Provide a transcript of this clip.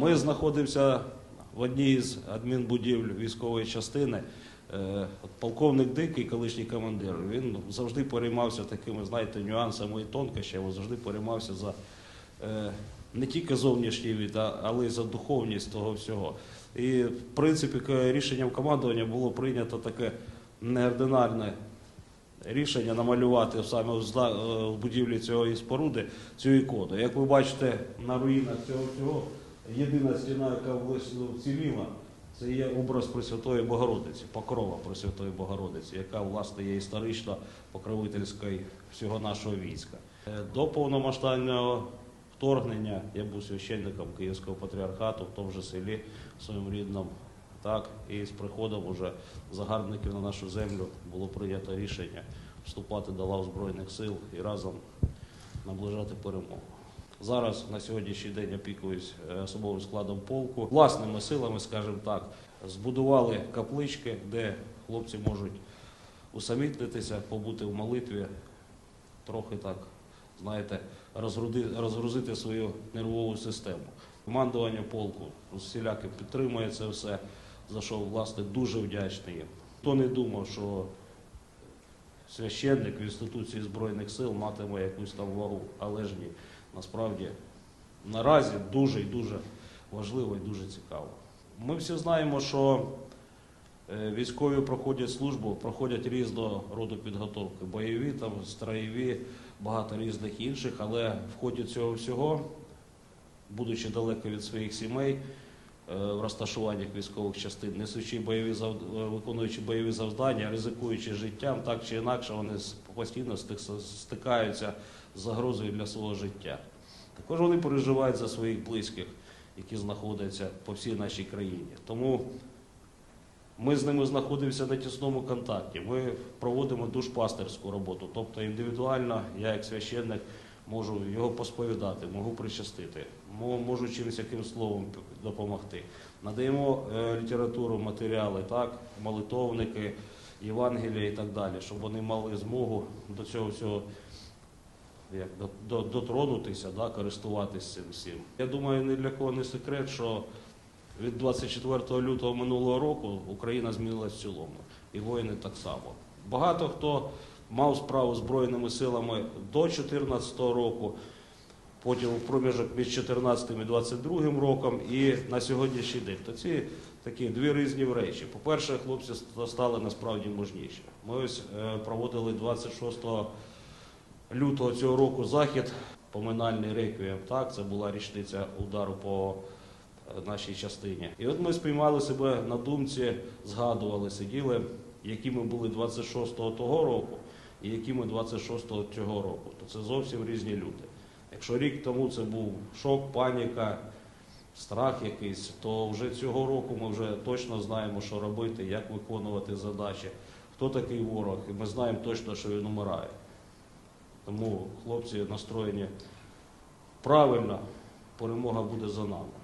Ми знаходимося в одній з адмінбудівель військової частини. Е, Полковник Дикий, колишній командир, він завжди переймався такими, знаєте, нюансами і тонкощами, завжди переймався за е, не тільки зовнішній від, але й за духовність того всього. І, в принципі, рішенням командування було прийнято таке неординарне рішення намалювати саме в е, будівлі цієї споруди цю ікону. Як ви бачите, на руїнах цього всього єдина стіна, яка вціліла, це є образ Пресвятої Богородиці, покрова Пресвятої Богородиці, яка власне є історично покровительською всього нашого війська. Е, До повномасштабного вторгнення я був священником Київського патріархату в тому же селі в своєму рідному. Так, і з приходом уже загарбників на нашу землю було прийнято рішення вступати до лав Збройних сил і разом наближати перемогу. Зараз на сьогоднішній день опікуюсь е, особовим складом полку. Власними силами, скажімо так, збудували каплички, де хлопці можуть усамітнитися, побути в молитві, трохи так, знаєте, розгрузити свою нервову систему. Командування полку всіляки підтримує це все, за що власне дуже вдячний їм. Хто не думав, що священник в інституції Збройних сил матиме якусь там вагу, але ж ні. Насправді наразі дуже і дуже важливо і дуже цікаво. Ми всі знаємо, що е, військові проходять службу, проходять різного роду підготовки, бойові, там, строєві, багато різних інших, але в ході цього всього, будучи далеко від своїх сімей, в розташуваннях військових частин, несучи бойові зав- е, виконуючи бойові завдання, ризикуючи життям, так чи інакше вони постійно стикаються з загрозою для свого життя. Також вони переживають за своїх близьких, які знаходяться по всій нашій країні. Тому ми з ними знаходимося на тісному контакті. Ми проводимо душпастерську роботу, тобто індивідуально, я як священник можу його посповідати, можу причастити, можу чимось яким словом допомогти. Надаємо е, літературу, матеріали, так, молитовники, Євангелія і так далі, щоб вони мали змогу до цього всього як, до, до, дотронутися, да, користуватися цим всім. Я думаю, ні для кого не секрет, що від 24 лютого минулого року Україна змінилась в цілому, і воїни так само. Багато хто мав справу Збройними силами до 2014 року, потім у проміжок між 14 і 22 роком, і на сьогоднішній день. То ці такі дві різні речі. По-перше, хлопці стали насправді мужніші. Ми ось е, проводили 26 лютого цього року захід, поминальний реквієм. Так, це була річниця удару по е, нашій частині. І от ми спіймали себе на думці, згадували, сиділи, які ми були 26-го того року і які ми 26-го цього року. То це зовсім різні люди. Якщо рік тому це був шок, паніка, страх якийсь, то вже цього року ми вже точно знаємо, що робити, як виконувати задачі, хто такий ворог, і ми знаємо точно, що він умирає. Тому хлопці настроєні правильно, перемога буде за нами.